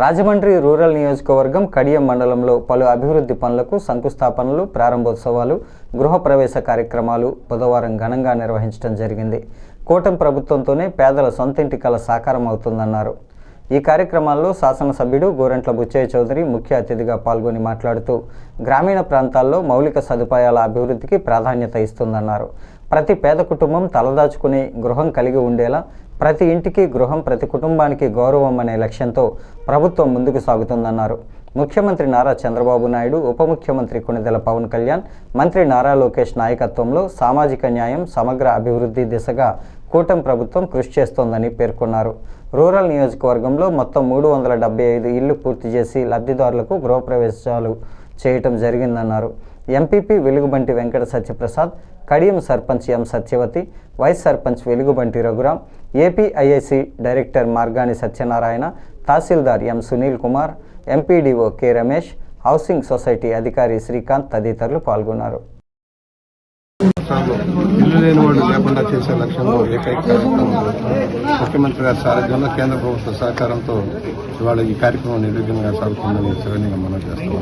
Rajahmundry rural నియోజకవర్గం కడియం మండలంలో పలు అభివృద్ధి పనులకు శంకుస్థాపనలు ప్రారంభోత్సవాలు గృహప్రవేశ కార్యక్రమాలు బుధవారం ఘనంగా నిర్వహించడం జరిగింది. కూటమి ప్రభుత్వంతోనే పేదల సొంతింటి కళ సాకారం అవుతుందన్నారు. ఈ కార్యక్రమాల్లో శాసనసభ్యుడు గోరంట్ల బుచ్చయ్య చౌదరి ముఖ్య అతిథిగా పాల్గొని మాట్లాడుతూ గ్రామీణ ప్రాంతాల్లో మౌలిక సదుపాయాల అభివృద్ధికి ప్రాధాన్యత ఇస్తుందన్నారు. ప్రతి పేద కుటుంబం తలదాచుకునే గృహం కలిగి ఉండేలా ప్రతి ఇంటికి గృహం ప్రతి కుటుంబానికి గౌరవం అనే లక్ష్యంతో ప్రభుత్వం ముందుకు సాగుతుందన్నారు. ముఖ్యమంత్రి నారా చంద్రబాబు నాయుడు ఉప ముఖ్యమంత్రి కొణిదెల పవన్ కళ్యాణ్ మంత్రి నారా లోకేష్ నాయకత్వంలో సామాజిక న్యాయం సమగ్ర అభివృద్ధి దిశగా కూటమి ప్రభుత్వం కృషి చేస్తోందని పేర్కొన్నారు. రూరల్ నియోజకవర్గంలో మొత్తం మూడు వందల డెబ్బై ఐదు ఇళ్ళు పూర్తి చేసి లబ్ధిదారులకు గృహప్రవేశాలు చేయటం జరిగిందన్నారు. MPP Velugubanti Venkata Satyaprasad Kadiyam sarpanch M Satyavathi vice sarpanch Velugubanti Raghuram APIIC director Margani Satyanarayana tahsildar M Sunil Kumar MPDO K Ramesh housing society అధికారి శ్రీకాంత్ తదితరులు పాల్గొన్నారు. ఇల్లు లేని వాళ్ళు లేకుండా చేసే లక్ష్యంలో ఏకైక కార్యక్రమం ముఖ్యమంత్రి గారి సారథ్యంలో కేంద్ర ప్రభుత్వ సహకారంతో ఇవాళ ఈ కార్యక్రమం నిర్విఘ్నంగా సాగుతుందని సరైన మనం చేస్తాం